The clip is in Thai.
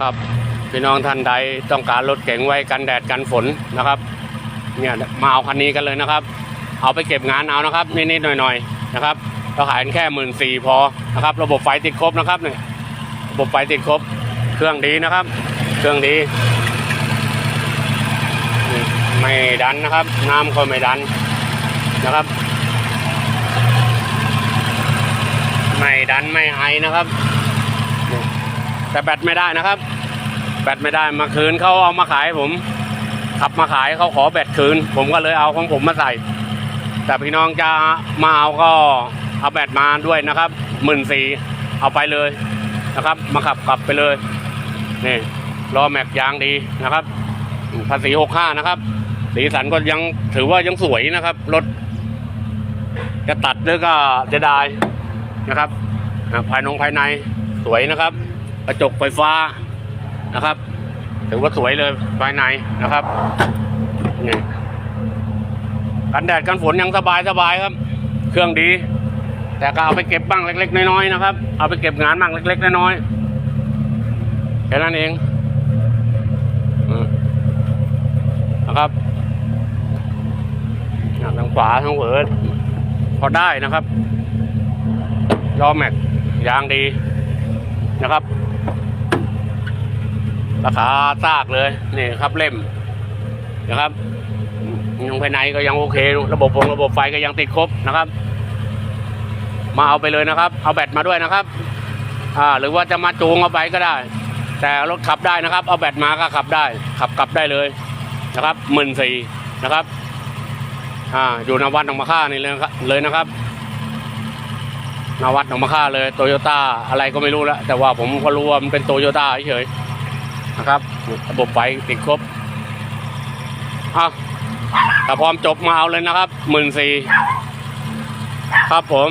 ครับพี่น้องท่านใดต้องการรถเก๋งไว้กันแดดกันฝนนะครับเนี่ยมาเอาคันนี้กันเลยนะครับ เอาไปเก็บงานเอานะครับนิดๆหน่อยๆนะครับเราขายแค่หมื่นสี่พอนะครับ ระบบไฟติดครบนะครับเนี่ยระบบไฟติดครบเครื่องดีนะครับ เครื่องดีไม่ดันนะครับ น้ำก็ไม่ดันนะครับ ไม่ดันไม่ไอนะครับ แต่แบตไม่ได้นะครับ แบตไม่ได้มาคืนเขาเอามาขายผม ขับมาขายเขาขอแบตคืน ผมก็เลยเอาของผมมาใส่ แต่พี่น้องจะมาเอาก็เอาแบตมาด้วยนะครับหมื่นสี่เอาไปเลยนะครับ มาขับขับไปเลยนี่ล้อแม็กยางดีนะครับภาษีหกห้านะครับ สีสันก็ยังถือว่ายังสวยนะครับรถจะตัดหรือก็จะได้นะครับภายนงภายในสวยนะครับ กระจกไฟฟ้านะครับถือว่าสวยเลยภายในนะครับนี่กันแดดกันฝนยังสบายสบายครับ เครื่องดี แต่ก็เอาไปเก็บบ้างเล็ก ๆ น้อยๆนะครับ เอาไปเก็บงานบ้างเล็ก ๆ น้อยๆแค่นั้นเองนะครับทางขวาทางเวิร์ดพอได้นะครับล้อแม็กยางดีนะครับ ราคาซากเลยนี่ครับเล่มนะครับยังภายในก็ยังโอเค ระบบวงระบบไฟก็ยังติดครบนะครับ มาเอาไปเลยนะครับ เอาแบตมาด้วยนะครับ อ่า หรือว่าจะมาจูงเอาไปก็ได้ แต่รถขับได้นะครับ เอาแบตมาก็ขับได้ ขับกลับได้เลยนะครับหมื่นสี่นะครับ อ่า อยู่นวัดหนองมะค่านี่เลยนะครับเลยนะครับนวัดหนองมะค่าเลยโตโยต้าอะไรก็ไม่รู้แล้วแต่ว่าผมก็รู้ว่ามันเป็นโตโยต้าเฉย นะครับระบบไฟติดครบอะถ้าพร้อมจบมาเอาเลยนะครับหมื่นสี่ครับผม